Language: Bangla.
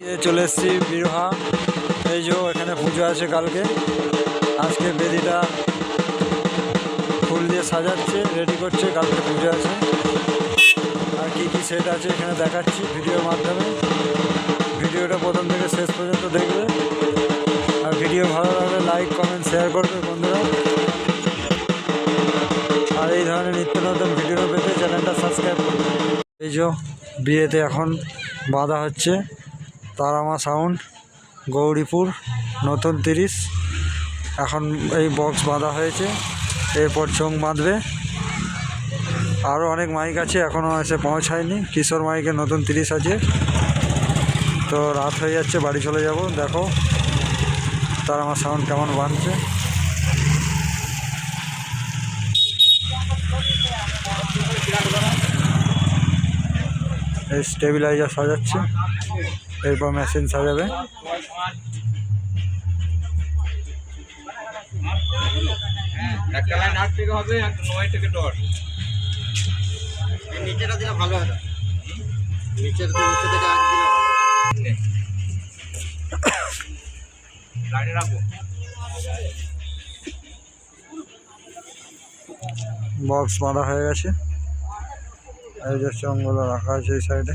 চলে এসেছি বিরহা। এই যে এখানে পুজো আছে কালকে। আজকে বেদিটা ফুল দিয়ে সাজাচ্ছে রেডি করছে, কালকে পুজো আছে। আর কী কী সেট আছে এখানে দেখাচ্ছি ভিডিওর মাধ্যমে। ভিডিওটা প্রথম থেকে শেষ পর্যন্ত দেখবে। আর ভিডিও ভালো লাগলে লাইক কমেন্ট শেয়ার করবে বন্ধুরা। আর এই ধরনের নিত্য নতুন ভিডিও পেতে চ্যানেলটা সাবস্ক্রাইব করবে। এই যে বিয়েতে এখন বাঁধা হচ্ছে। তারামা সাউন্ড, গৌরীপুর, নতুন তিরিশ। এখন এই বক্স বাঁধা হয়েছে, এরপর চোং বাঁধবে। আরও অনেক মাইক আছে এখনও এসে পৌঁছায়নি। কিশোর মাইকে নতুন তিরিশ আছে। তো রাত হয়ে যাচ্ছে, বাড়ি চলে যাব। দেখো, তারামা সাউন্ড কেমন বাঁধছে। এই স্টেবিলাইজার সাজাচ্ছে। এরপর মেশিন সাজাবে বক্স বাঁধা হয়ে গেছে। এই যে চংগুলো রাখা আছে এই সাইডে